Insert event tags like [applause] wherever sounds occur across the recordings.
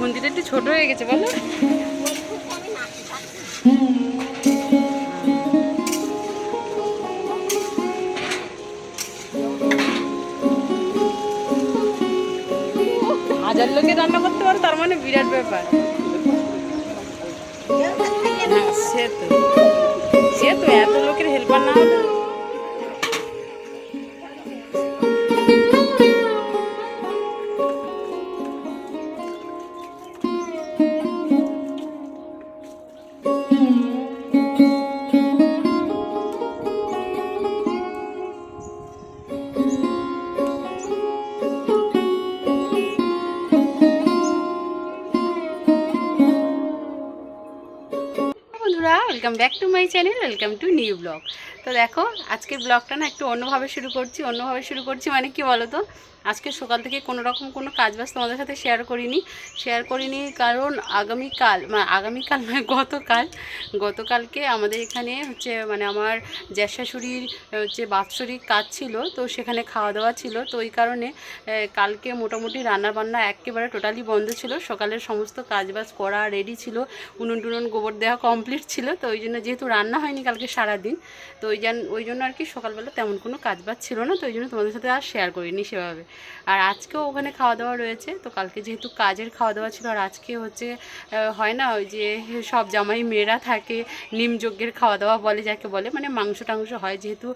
মন্দিরটা একটু ছোট হয়ে গেছে, বলো। হাজার লোকে রান্না করতে পারো, তার মানে বিরাট ব্যাপার। হ্যাঁ, সে তো সে তো এত লোকের হেল্পার না welcome back to my channel welcome to new blog তো দেখো, আজকের ব্লগটা না একটু অন্যভাবে শুরু করছি, অন্যভাবে শুরু করছি মানে কি বলো তো আজকে সকাল থেকে কোনো রকম কোনো কাজ বাজ তোমাদের সাথে শেয়ার করিনি। শেয়ার করিনি কারণ আগামীকাল মানে আগামীকাল নয় গতকাল, গতকালকে আমাদের এখানে হচ্ছে মানে আমার জ্যাঠাশুড়ির হচ্ছে বাৎসরিক কাজ ছিল, তো সেখানে খাওয়া দাওয়া ছিল, তো ওই কারণে কালকে মোটামুটি রান্না বান্না একেবারে টোটালি বন্ধ ছিল, সকালের সমস্ত কাজবাজ করা রেডি ছিল, উনুন টুনুন গোবর দেওয়া কমপ্লিট ছিল, তো ওই জন্য যেহেতু রান্না হয়নি কালকে সারাদিন, তো ওই জন্য ওই জন্য আর কি সকালবেলা তেমন কোনো কাজবাজ ছিল না, তো ওই জন্য তোমাদের সাথে আর শেয়ার করিনি সেভাবে। আর আজকেও ওখানে খাওয়া দাওয়া রয়েছে। তো কালকে যেহেতু কাজের খাওয়া দাওয়া ছিল, আর আজকে হচ্ছে হয় না ওই যে সব জামাই মেয়েরা থাকে নিম যজ্ঞের খাওয়া দাওয়া বলে যাকে বলে মানে মাংস টাংস হয় যেহেতু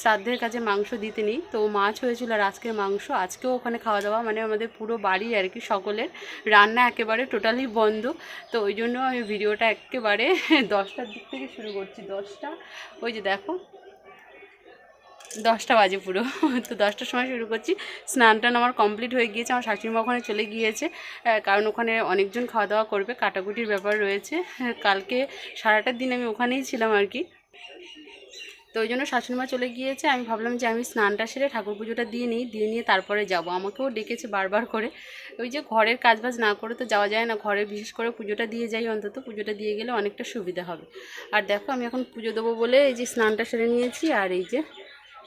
শ্রাদ্ধের কাছে মাংস দিতে নেই। তো মাছ হয়েছিল আর আজকের মাংস। আজকেও ওখানে খাওয়া দাওয়া মানে আমাদের পুরো বাড়ি আর কি, সকলের রান্না একেবারে টোটালি বন্ধ। তো ওই জন্য আমি ভিডিওটা একেবারে [laughs] দশটার দিক থেকে শুরু করছি। দশটা, ওই যে দেখো দশটা বাজে পুরো। [laughs] তো দশটার সময় শুরু করছি। স্নান টান আমার কমপ্লিট হয়ে গিয়েছে। আমার শাশুড়ি মা ওখানে চলে গিয়েছে। কারণ ওখানে অনেকজন খাওয়া দাওয়া করবে। কাটাকুটির ব্যাপার রয়েছে। হ্যাঁ, কালকে সারাটার দিন আমি ওখানেই ছিলাম আর কি। তো ওই জন্য শাশুড়িমা চলে গিয়েছে। আমি ভাবলাম যে আমি স্নানটা সেরে ঠাকুর পুজোটা দিয়ে নিই। দিয়ে নিয়ে তারপরে যাব। আমাকেও ডেকেছে বারবার করে। ওই যে ঘরের কাজবাজ না করে তো যাওয়া যায় না। ঘরে বিশেষ করে পুজোটা দিয়ে যাই অন্তত। পুজোটা দিয়ে গেলে অনেকটা সুবিধা হবে। আর দেখো আমি এখন পুজো দেবো বলে এই যে স্নানটা সেরে নিয়েছি। আর এই যে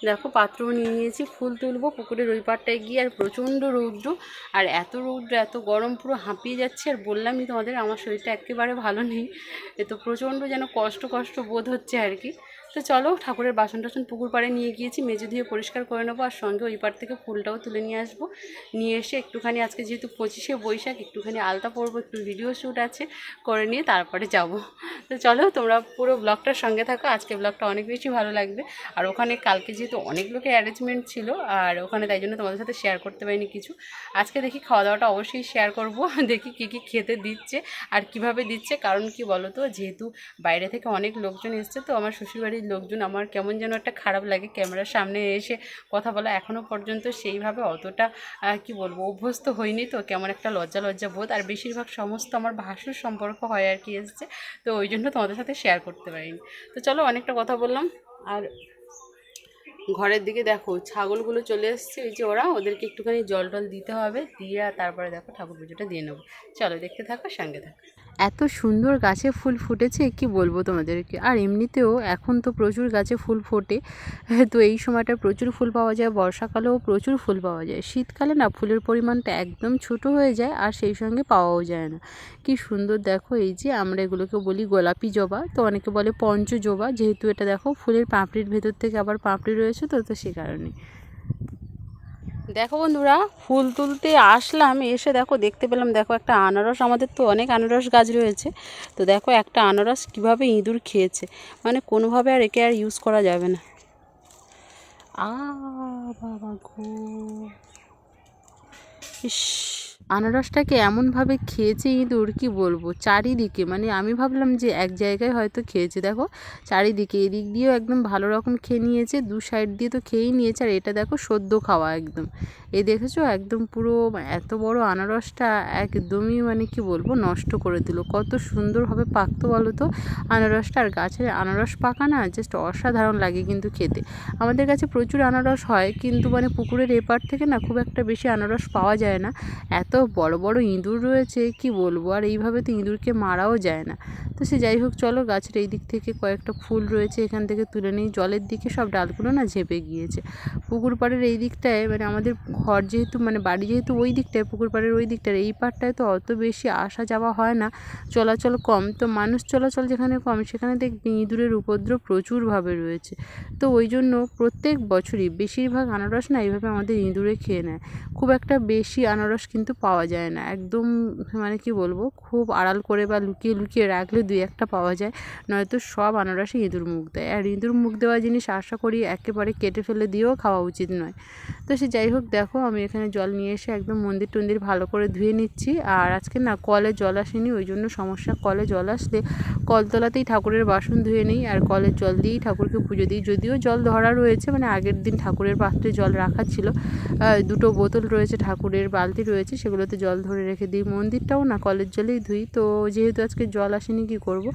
দেখো পাত্র নিয়ে নিয়েছি, ফুল তুলবো, পুকুরের ওই পাড়টায় গিয়ে আর প্রচণ্ড রৌদ্র। আর এত রৌদ্র, এত গরম, পুরো হাঁপিয়ে যাচ্ছে। আর বললামই তোমাদের, আমার শরীরটা একেবারে ভালো নেই। এ তো প্রচণ্ড যেন কষ্ট কষ্ট বোধ হচ্ছে আর কি। তো চলো ঠাকুরের বাসন টাসন পুকুর পাড়ে নিয়ে গিয়েছি মেজে দিয়ে পরিষ্কার করে নেব আর সঙ্গে ওই পাড় থেকে ফুলটাও তুলে নিয়ে আসব। নিয়ে এসে একটুখানি আজকে যেহেতু পঁচিশে বৈশাখ, একটুখানি আলতা পরবো, একটু ভিডিও শ্যুট আছে করে নিয়ে তারপরে যাব। তো চলো তোমরা পুরো ব্লগটার সঙ্গে থাকো, আজকে ব্লগটা অনেক বেশি ভালো লাগবে। আর ওখানে কালকে যেহেতু অনেক লোকের অ্যারেঞ্জমেন্ট ছিল, আর ওখানে তাই জন্য তোমাদের সাথে শেয়ার করতে পারিনি কিছু। আজকে দেখি খাওয়া দাওয়াটা অবশ্যই শেয়ার করব, দেখি কী কী খেতে দিচ্ছে আর কীভাবে দিচ্ছে, কারণ কি বলো তো যেহেতু বাইরে থেকে অনেক লোকজন এসছে, তো আমার শ্বশুরবাড়ির লোকজন আমার কেমন যেন একটা খারাপ লাগে। ক্যামেরার সামনে এসে কথা বলা এখনও পর্যন্ত সেইভাবে অতটা কি বলব, অভ্যস্ত হয়নি তো। কেমন একটা লজ্জা লজ্জা বোধ। আর বেশিরভাগ সমস্ত আমার ভাসুর সম্পর্ক হয় আর কি এসছে। তো ওই জন্য তোমাদের সাথে শেয়ার করতে পারিনি। তো চলো অনেকটা কথা বললাম। আর ঘরের দিকে দেখো, ছাগলগুলো চলে এসছে। এই যে ওরা, ওদেরকে একটুখানি জল টল দিতে হবে। দিয়ে তারপরে দেখো ঠাকুর পুজোটা দিয়ে নেব। চলো দেখতে থাকো, সঙ্গে থাকো। এত সুন্দর গাছে ফুল ফুটেছে, কি বলব তোমাদেরকে? আর এমনিতেও এখন তো প্রচুর গাছে ফুল ফোটে। [laughs] তো এই সময়টা প্রচুর ফুল পাওয়া যায়, বর্ষাকালেও প্রচুর ফুল পাওয়া যায়। শীতকালে না, ফুলের পরিমাণটা একদম ছোট হয়ে যায় আর সেই সঙ্গে পাওয়াও যায় না। কি সুন্দর দেখো এই যে আমরা এগুলোকে বলি গোলাপি জবা। তো অনেকে বলে পঞ্চ জবা যেহেতু এটা দেখো ফুলের পাঁপড়ির ভেতর থেকে আবার পাঁপড়ি রয়েছে তো তো সে কারণে। দেখো বন্ধুরা, ফুল তুলতে আসলাম, এসে দেখো দেখতে পেলাম, দেখো একটা আনারস, আমাদের তো অনেক আনারস গাছ রয়েছে। তো দেখো একটা আনারস কীভাবে ইঁদুর খেয়েছে মানে কোনোভাবে আর একে আর ইউজ করা যাবে না। আ বাবা গো। ইস আনারসটাকে এমনভাবে খেয়েছে ইঁদুর, কি বলব? চারিদিকে মানে আমি ভাবলাম যে এক জায়গায় হয়তো খেয়েছে। দেখো, চারিদিকে এদিক দিয়েও একদম ভালো রকম খেয়ে নিয়েছে, দু সাইড দিয়ে তো খেয়েই নিয়েছে। আর এটা দেখো, সদ্য খাওয়া একদম। এ দেখেছ, একদম পুরো এত বড় আনারসটা একদমই মানে কি বলব, নষ্ট করে দিল। কত সুন্দরভাবে পাকতো বলো তো আনারসটা। আর গাছের আনারস পাকা না জাস্ট অসাধারণ লাগে কিন্তু খেতে। আমাদের কাছে প্রচুর আনারস হয়, কিন্তু মানে পুকুরের এপার থেকে না খুব একটা বেশি আনারস পাওয়া যায় না। এত এত বড় বড় ইঁদুর রয়েছে, কি বলব? আর এইভাবে তো ইঁদুরকে মারাও যায় না। তো সে যাই হোক, চলো গাছের এই দিক থেকে কয়েকটা ফুল রয়েছে, এখান থেকে তুলে নিই। জলের দিকে সব ডালগুলো না ঝেপে গিয়েছে। পুকুর পাড়ের এই দিকটায় মানে আমাদের ঘর যেহেতু মানে বাড়ি যেহেতু ওই দিকটায়, পুকুর পাড়ের ওই দিকটায়, এই পাড়টায় তো অত বেশি আসা যাওয়া হয় না। চলাচল কম। তো মানুষ চলাচল যেখানে কম, সেখানে দেখবে ইঁদুরের উপদ্রব প্রচুরভাবে রয়েছে। তো ওই জন্য প্রত্যেক বছরই বেশিরভাগ আনারস না এইভাবে আমাদের ইঁদুরে খেয়ে নেয়। খুব একটা বেশি আনারস কিন্তু পাওয়া যায় না। একদম মানে কি বলব, খুব আড়াল করে বা লুকিয়ে লুকিয়ে রাখলে দুই একটা পাওয়া যায়, নয়তো সব আনারসে ইঁদুর মুখ দেয়। আর ইঁদুর মুখ দেওয়া জিনিস আশা করি একেবারে কেটে ফেলে দিয়েও খাওয়া উচিত নয়। তো সে যাই হোক, দেখো আমি এখানে জল নিয়ে এসে একদম মন্দির টন্দির ভালো করে ধুয়ে নিচ্ছি। আর আজকে না কলে জল আসেনি, ওই জন্য সমস্যা। কলে জল আসলে কলতলাতেই ঠাকুরের বাসন ধুয়ে নিই, আর কলের জল দিয়েই ঠাকুরকে পুজো দিই। যদিও জল ধরা রয়েছে মানে আগের দিন ঠাকুরের পাত্রে জল রাখা ছিল। দুটো বোতল রয়েছে, ঠাকুরের বালতি রয়েছে সেগুলোতে জল ধরে রেখে দিই। মন্দিরটাও না কলের জলেই ধুই। তো যেহেতু আজকে জল আসেনি, কি করব?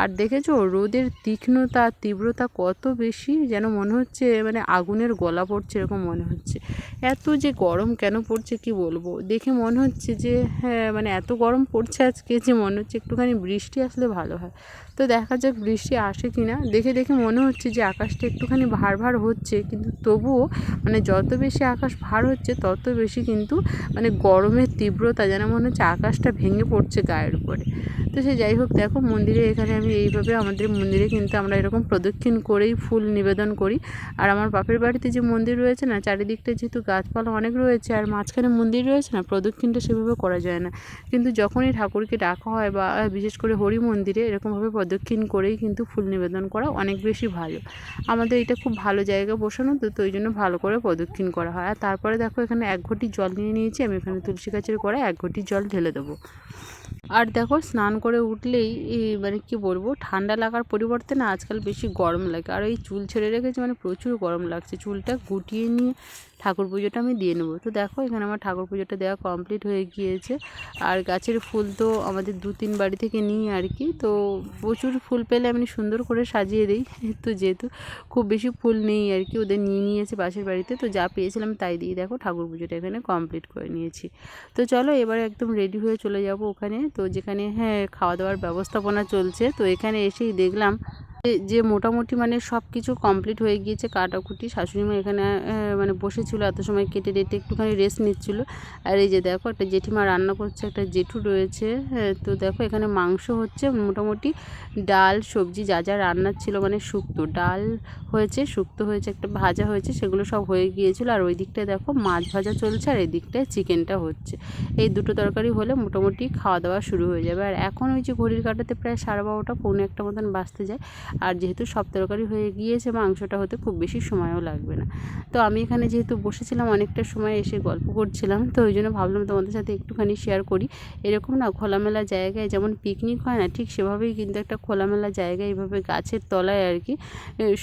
আর দেখেছ, রোদের তীক্ষ্ণতা, তীব্রতা কত বেশি যেন মনে হচ্ছে মানে আগুনের গলা পড়ছে এরকম মনে হচ্ছে। এত যে গরম কেন পড়ছে, কি বলব? দেখে মনে হচ্ছে যে হ্যাঁ মানে এত গরম পড়ছে আজকে যে মনে হচ্ছে একটুখানি বৃষ্টি আসলে ভালো হয়। তো দেখা যাক বৃষ্টি আসে কি না দেখে দেখে মনে হচ্ছে যে আকাশটা একটুখানি ভার ভার হচ্ছে, কিন্তু তবুও মানে যত বেশি আকাশ ভার হচ্ছে, তত বেশি কিন্তু মানে গরমের তীব্রতা যেন মনে হচ্ছে আকাশটা ভেঙে পড়ছে গায়ের উপরে। তো সে যাই হোক, দেখো মন্দিরে এখানে আমি এইভাবে আমাদের মন্দিরে কিন্তু আমরা এরকম প্রদক্ষিণ করেই ফুল নিবেদন করি। আর আমার বাপের বাড়িতে যে মন্দির রয়েছে না, চারিদিকটা যেহেতু গাছপালা অনেক রয়েছে আর মাঝখানে মন্দির রয়েছে না, প্রদক্ষিণটা সেভাবে করা যায় না। কিন্তু যখনই ঠাকুরকে ডাকা হয় বা বিশেষ করে হরি মন্দিরে এরকমভাবে প্রদক্ষিণ করেই কিন্তু ফুল নিবেদন করা অনেক বেশি ভালো। আমাদের এটা খুব ভালো জায়গা বসানো, তো তো ওই জন্য ভালো করে প্রদক্ষিণ করা হয়। আর তারপরে দেখো এখানে এক ঘটি জল নিয়ে নিয়েছি, আমি এখানে তুলসী গাছের কড়ায় এক ঘটি জল ঢেলে দেবো। আর দেখো, স্নান করে উঠলেই মানে কি বলব, ঠান্ডা লাগার পরিবর্তে না আজকাল বেশি গরম লাগে। আর এই চুল ছেড়ে রেখেছি মানে প্রচুর গরম লাগছে। চুলটা গুটিয়ে নিয়ে ঠাকুর পুজোটা আমি দিয়ে নেব। তো দেখো, এখানে আমার ঠাকুর পুজোটা দেওয়া কমপ্লিট হয়ে গিয়েছে। আর গাছের ফুল তো আমাদের দু তিন বাড়ি থেকে নিই আর কি। তো প্রচুর ফুল পেলে আমি সুন্দর করে সাজিয়ে দিই। [laughs] তো যেহেতু খুব বেশি ফুল নেই আর কি, ওদের নিয়ে নিয়েছে পাশের বাড়িতে। তো যা পেয়েছিলাম তাই দিয়ে দেখো ঠাকুর পুজোটা এখানে কমপ্লিট করে নিয়েছি। তো চলো এবার একদম রেডি হয়ে চলে যাব ওখানে। তো যেখানে হ্যাঁ খাওয়া দাওয়ার ব্যবস্থাপনা চলছে। তো এখানে এসেই দেখলাম যে- মোটামুটি মানে সব কিছু কমপ্লিট হয়ে গিয়েছে কাটাকুটি শাশুড়ি মা এখানে মানে বসেছিল এত সময় কেটে রেটে একটুখানি রেস্ট নিচ্ছিল। আর এই যে দেখো একটা জেঠিমা রান্না করছে একটা জেঠু রয়েছে হ্যাঁ, তো দেখো এখানে মাংস হচ্ছে মোটামুটি ডাল সবজি যা যা রান্নার ছিল মানে শুক্তো ডাল হয়েছে শুক্তো হয়েছে একটা ভাজা হয়েছে সেগুলো সব হয়ে গিয়েছিল। আর ওই দিকটায় দেখো মাছ ভাজা চলছে আর এই দিকটায় চিকেনটা হচ্ছে। এই দুটো তরকারি হলে মোটামুটি খাওয়া দাওয়া শুরু হয়ে যাবে। আর এখন ওই যে ঘড়ির কাটাতে প্রায় সাড়ে বারোটা পৌনে একটা মতন বাঁচতে যায়। আর যেহেতু সব তরকারি হয়ে গিয়েছে, মাংসটা হতে খুব বেশি সময়ও লাগবে না। তো আমি এখানে যেহেতু বসেছিলাম, অনেকটা সময় এসে গল্প করছিলাম, তো ওই জন্য ভাবলাম তোমাদের সাথে একটুখানি শেয়ার করি। এরকম না, খোলামেলা জায়গায় যেমন পিকনিক হয় না, ঠিক সেভাবেই কিন্তু একটা খোলামেলা জায়গায় এইভাবে গাছের তলায় আর কি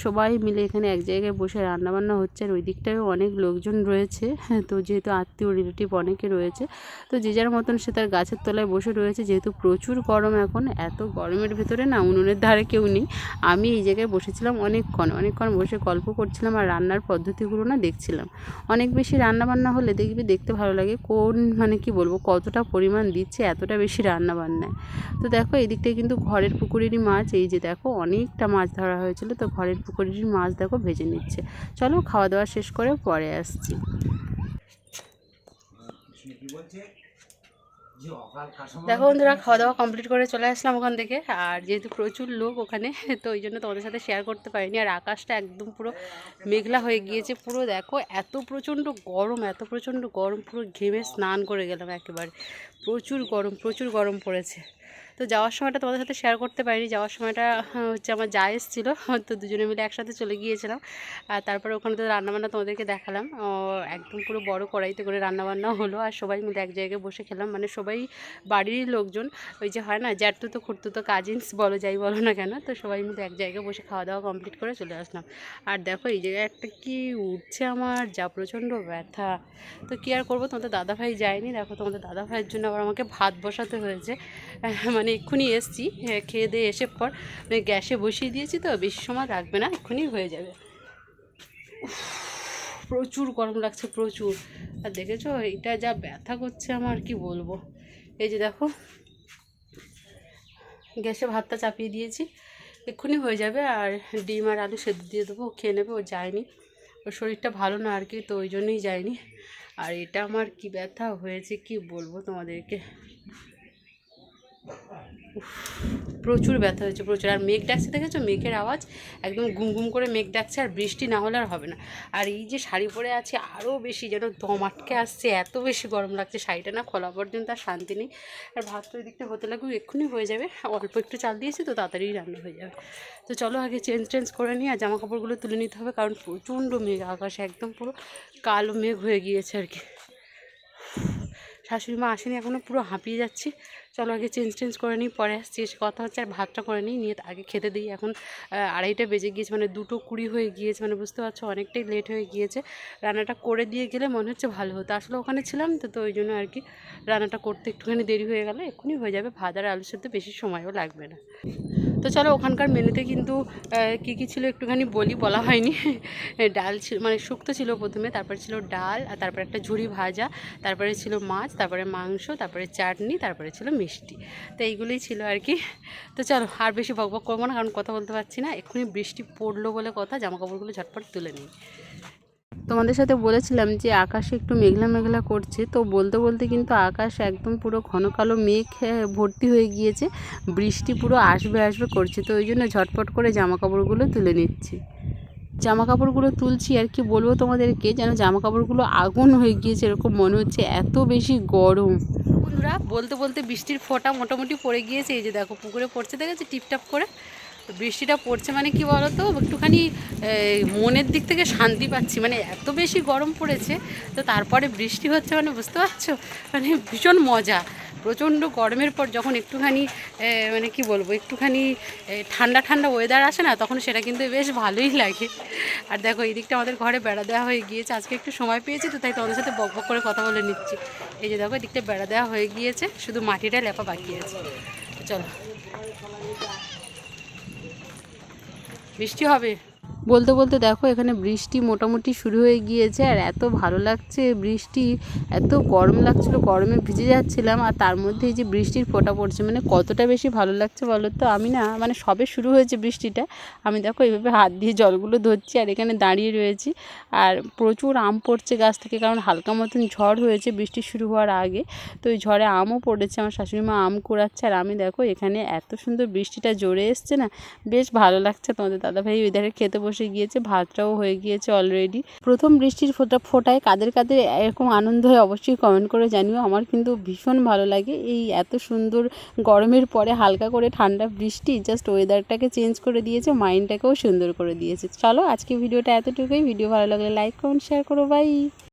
সবাই মিলে এখানে এক জায়গায় বসে রান্নাবান্না হচ্ছে, আর ওই দিকটায় অনেক লোকজন রয়েছে। হ্যাঁ তো যেহেতু আত্মীয় রিলেটিভ অনেকে রয়েছে, তো যে যার মতন সে তার গাছের তলায় বসে রয়েছে, যেহেতু প্রচুর গরম এখন, এত গরমের ভেতরে না উনুনের ধারে কেউ নেই। আমি এই জায়গায় বসেছিলাম অনেকক্ষণ। অনেকক্ষণ বসে গল্প করছিলাম আর রান্নার পদ্ধতিগুলো না দেখছিলাম। অনেক বেশি রান্না বান্না হলে দেখবি দেখতে ভালো লাগে কোন মানে কি বলব কতটা পরিমাণ দিচ্ছে এতটা বেশি রান্না বান্নায় তো দেখো এই দিকটায় কিন্তু ঘরের পুকুরেরই মাছ, এই যে দেখো অনেকটা মাছ ধরা হয়েছিল, তো ঘরের পুকুরেরই মাছ দেখো ভেজে নিচ্ছে। চলো খাওয়া দাওয়া শেষ করে পরে আসছি কি বলছে যে অকাল কাসমা দেখো বন্ধুরা খাওয়া দাওয়া কমপ্লিট করে চলে আসলাম ওখান থেকে। আর যেহেতু প্রচুর লোক ওখানে তো ওই জন্য তোমাদের সাথে শেয়ার করতে পারিনি। আর আকাশটা একদম পুরো মেঘলা হয়ে গিয়েছে। পুরো দেখো এত প্রচণ্ড গরম এত প্রচণ্ড গরম পুরো ঘেমে স্নান করে গেলাম একেবারে। প্রচুর গরম প্রচুর গরম পড়েছে। তো যাওয়ার সময়টা তোমাদের সাথে শেয়ার করতে পারিনি। যাওয়ার সময়টা হচ্ছে আমার যা এসেছিল। তো দুজনে মিলে একসাথে চলে গিয়েছিলাম। আর তারপরে ওখানে তো রান্নাবান্না তোমাদেরকে দেখালাম। একদম পুরো বড় কড়াইতে করে রান্নাবান্না হলো। আর সবাই মিলে এক জায়গায় বসে খেলাম। মানে সবাই বাড়ির লোকজন। ওই যে হয় না জ্যাঠতো তো খুঁড়তো তো কাজিনস বলো, যাই বলো না কেন। তো সবাই মিলে এক জায়গায় বসে খাওয়া দাওয়া কমপ্লিট করে চলে আসলাম। আর দেখো, এই জায়গায় একটা কি উঠছে আমার, যা প্রচণ্ড ব্যথা। তো কী আর করব? তোমাদের দাদাভাই যায়নি। দেখো, তোমাদের দাদাভাইয়ের জন্য আবার আমাকে ভাত বসাতে হয়েছে। মানে এক্ষুনি এসছি। আহ, খেয়ে দিয়ে এসে পর মানে গ্যাসে বসিয়ে দিয়েছি তো বেশি সময় লাগবে না এক্ষুনি হয়ে যাবে। প্রচুর গরম লাগছে প্রচুর। আর দেখেছ এটা যা ব্যথা করছে আমার কি বলব? এই যে দেখো গ্যাসে ভাতটা চাপিয়ে দিয়েছি এক্ষুনি হয়ে যাবে। আর ডিম আর আলু সেদ্ধ দিয়ে দেবো খেয়ে নেবে ও যায়নি। ওর শরীরটা ভালো না আর কি তো ওই জন্যই যায়নি। আর এটা আমার কি ব্যথা হয়েছে কি বলব তোমাদেরকে? প্রচুর ব্যথা হয়েছে, প্রচুর। আর মেঘ ডাকছে, দেখেছ? মেঘের আওয়াজ একদম গুম গুম করে মেঘ ডাকছে, আর বৃষ্টি না হলে আর হবে না। আর এই যে শাড়ি পরে আছে আরও বেশি যেন দম আটকে আসছে, এত বেশি গরম লাগছে, শাড়িটা না খোলা পর্যন্ত আর শান্তি নেই। আর ভাত তো দিকটা হতে লাগবে এক্ষুনি হয়ে যাবে। অল্প একটু চাল দিয়েছি তো, তাড়াতাড়ি রান্না হয়ে যাবে। তো চলো আগে চেঞ্জ টেঞ্জ করে নিই, আর জামা কাপড়গুলো তুলে নিতে হবে, কারণ প্রচণ্ড মেঘ, আকাশে একদম পুরো কালো মেঘ হয়ে গিয়েছে আর কি। শাশুড়ি মা আসেনি এখনও পুরো হাঁপিয়ে যাচ্ছি। চলো আগে চেঞ্জ টেঞ্জ করে নিই, পরে আসছি। এসে কথা হচ্ছে আর ভাতটা করে নিই, নিয়ে আগে খেতে দিই। এখন আড়াইটা বেজে গিয়েছে মানে দুটো কুড়ি হয়ে গিয়েছে মানে বুঝতে পারছ, অনেকটাই লেট হয়ে গিয়েছে। রান্নাটা করে দিয়ে গেলে মনে হচ্ছে ভালো হতো। আসলে ওখানে ছিলাম তো তো ওই জন্য আর কি রান্নাটা করতে একটুখানি দেরি হয়ে গেল। এক্ষুনি হয়ে যাবে ভাত আর আলুর সাথে বেশি সময়ও লাগবে না। তো চলো ওখানকার মেনুতে কিন্তু কি কী ছিল একটুখানি বলি, বলা হয়নি। [laughs] ডাল ছিল মানে শুক্তো ছিল প্রথমে, তারপরে ছিল ডাল, আর তারপরে একটা ঝুড়ি ভাজা, তারপরে ছিল মাছ, তারপরে মাংস, তারপরে চাটনি, তারপরে ছিল মিষ্টি। তো এইগুলোই ছিল আর কি। তো চলো, আর বেশি বকবক করব না, কারণ কথা বলতে পারছি না। এক্ষুনি বৃষ্টি পড়ল বলে কথা জামা কাপড়গুলো ঝটপট তুলে নিই। তোমাদের সাথে বলেছিলাম যে আকাশে একটু মেঘলা মেঘলা করছে, তো বলতে বলতে কিন্তু আকাশ একদম পুরো ঘন কালো মেঘ ভর্তি হয়ে গিয়েছে। বৃষ্টি পুরো আসবে আসবে করছে, তো ওই জন্য ঝটপট করে জামা কাপড়গুলো তুলে নিচ্ছি। জামা কাপড়গুলো তুলছি, আর কি বলব তোমাদেরকে, যেন জামা কাপড়গুলো আগুন হয়ে গিয়েছে, এরকম মনে হচ্ছে এত বেশি গরম। বন্ধুরা, বলতে বলতে বৃষ্টির ফোঁটা মোটামুটি পড়ে গিয়েছে, এই যে দেখো পুকুরে পড়ছে, দেখেছি? টিপটাপ করে। বৃষ্টিটা পড়ছে মানে কি বলো তো একটুখানি মনের দিক থেকে শান্তি পাচ্ছি। মানে এত বেশি গরম পড়েছে, তো তারপরে বৃষ্টি হচ্ছে মানে বুঝতে পারছ? মানে ভীষণ মজা। প্রচণ্ড গরমের পর যখন একটুখানি মানে কি বলব, একটুখানি ঠান্ডা ঠান্ডা ওয়েদার আসে না, তখন সেটা কিন্তু বেশ ভালোই লাগে। আর দেখো, এই দিকটা আমাদের ঘরে বেড়া দেওয়া হয়ে গিয়েছে। আজকে একটু সময় পেয়েছি তো, তাই তোমাদের সাথে বক বক করে কথা বলে নিচ্ছি। এই যে দেখো, এদিকটা বেড়া দেওয়া হয়ে গিয়েছে, শুধু মাটিটা লেপা বাকি আছে। চলো। বৃষ্টি হবে। বলতে বলতে দেখো, এখানে বৃষ্টি মোটামুটি শুরু হয়ে গিয়েছে আর এত ভালো লাগছে বৃষ্টি, এত গরম লাগছিল, গরমে ভিজে যাচ্ছিলাম আর তার মধ্যে এই যে বৃষ্টির ফোঁটা পড়ছে মানে কতটা বেশি ভালো লাগছে বলো তো? আমি না মানে সবে শুরু হয়েছে বৃষ্টিটা। আমি দেখো এইভাবে হাত দিয়ে জলগুলো ধরছি আর এখানে দাঁড়িয়ে রয়েছি। আর প্রচুর আম পড়ছে গাছ থেকে, কারণ হালকা মতন ঝড় হয়েছে বৃষ্টি শুরু হওয়ার আগে। তো ওই ঝড়ে আমও পড়েছে, আমার শাশুড়ি মা আম কুড়াচ্ছে আর আমি দেখো এখানে এত সুন্দর বৃষ্টিটা জোরে এসছে না, বেশ ভালো লাগছে তোমাদের দাদাভাই ওই ধারে খেতে বসে গিয়েছে, ভাতটাও হয়ে গিয়েছে অলরেডি প্রথম বৃষ্টির ফোটা, ফোটায় কাদের কাদের এরকম আনন্দ হয় অবশ্যই কমেন্ট করে জানিও। আমার কিন্তু ভীষণ ভালো লাগে এই এত সুন্দর গরমের পরে হালকা করে ঠান্ডা বৃষ্টি জাস্ট ওয়েদারটাকে চেঞ্জ করে দিয়েছে মাইন্ডটাকেও সুন্দর করে দিয়েছে। চলো আজকে ভিডিওটা এতটুকুই। ভিডিও ভালো লাগলে লাইক কমেন্ট শেয়ার করো। বাই